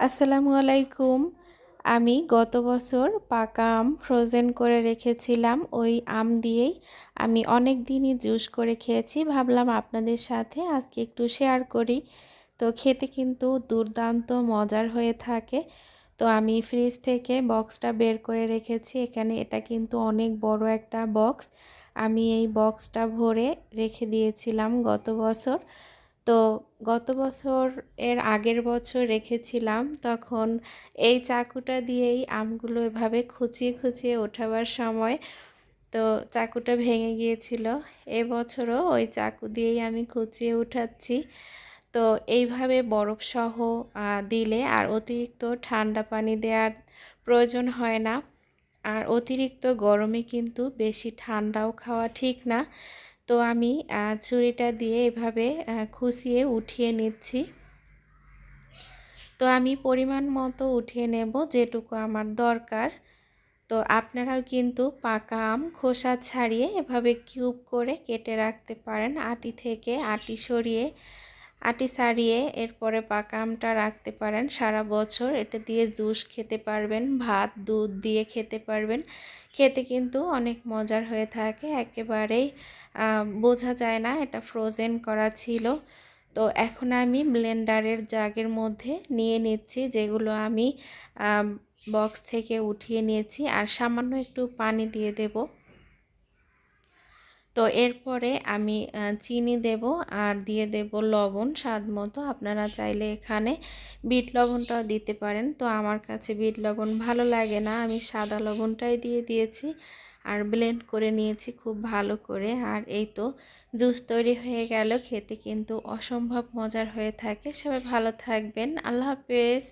আসসালামু আলাইকুম। আমি গত বছর পাকা আম ফ্রোজেন করে রেখেছিলাম, ওই আম দিয়েই। আমি অনেক দিনই জুস করে খেয়েছি, ভাবলাম আপনাদের সাথে আজকে একটু শেয়ার করি। তো খেতে কিন্তু দুর্দান্ত মজার হয়ে থাকে। তো আমি ফ্রিজ থেকে বক্সটা বের করে রেখেছি, এখানে এটা কিন্তু অনেক বড় একটা বক্স আমি এই বক্সটা ভরে রেখে দিয়েছিলাম গত বছর। তো গত বছর এর আগের বছর রেখেছিলাম, তখন এই চাকুটা দিয়েই আমগুলো এভাবে খুঁচিয়ে খুঁচিয়ে ওঠাবার সময় তো চাকুটা ভেঙে গিয়েছিল। এবছরও ওই চাকু দিয়েই আমি খুঁচিয়ে উঠাচ্ছি। তো এইভাবে বরফসহ দিলে আর অতিরিক্ত ঠান্ডা পানি দেওয়ার প্রয়োজন হয় না। আর অতিরিক্ত গরমে কিন্তু বেশি ঠান্ডাও খাওয়া ঠিক না। তো আমি ছুরিটা দিয়ে এভাবে খুশিয়ে উঠিয়ে নিচ্ছি। তো আমি পরিমাণ মতো উঠিয়ে নেব যেটুকু আমার দরকার। তো আপনারাও কিন্তু পাকা আম খোসা ছাড়িয়ে এভাবে কিউব করে কেটে রাখতে পারেন, আটি থেকে আটি সরিয়ে। আটি সারিয়ে এরপরে পাকা আমটা রাখতে পারেন সারা বছর। এটা দিয়ে জুস খেতে পারবেন, ভাত, দুধ দিয়ে খেতে পারবেন। খেতে কিন্তু অনেক মজার হয়ে থাকে। একেবারেই বোঝা যায় না এটা ফ্রোজেন করা ছিল। তো এখন আমি ব্লেন্ডারের জাগের মধ্যে নিয়ে নিচ্ছি, যেগুলো আমি বক্স থেকে উঠিয়ে নিয়েছি। আর সামান্য একটু পানি দিয়ে দেবো। তো এরপরে আমি চিনি দেব আর দিয়ে দেব লবণ স্বাদ মতো। আপনারা চাইলে এখানে বিট লবণটাও দিতে পারেন। তো আমার কাছে বিট লবণ ভালো লাগে না। আমি সাদা লবণটাই দিয়ে দিয়েছি আর ব্লেন্ড করে নিয়েছি খুব ভালো করে। আর এই তো জুস তৈরি হয়ে গেল। খেতে কিন্তু অসম্ভব মজার হয়ে থাকে। সবাই ভালো থাকবেন। আল্লাহ হাফেজ।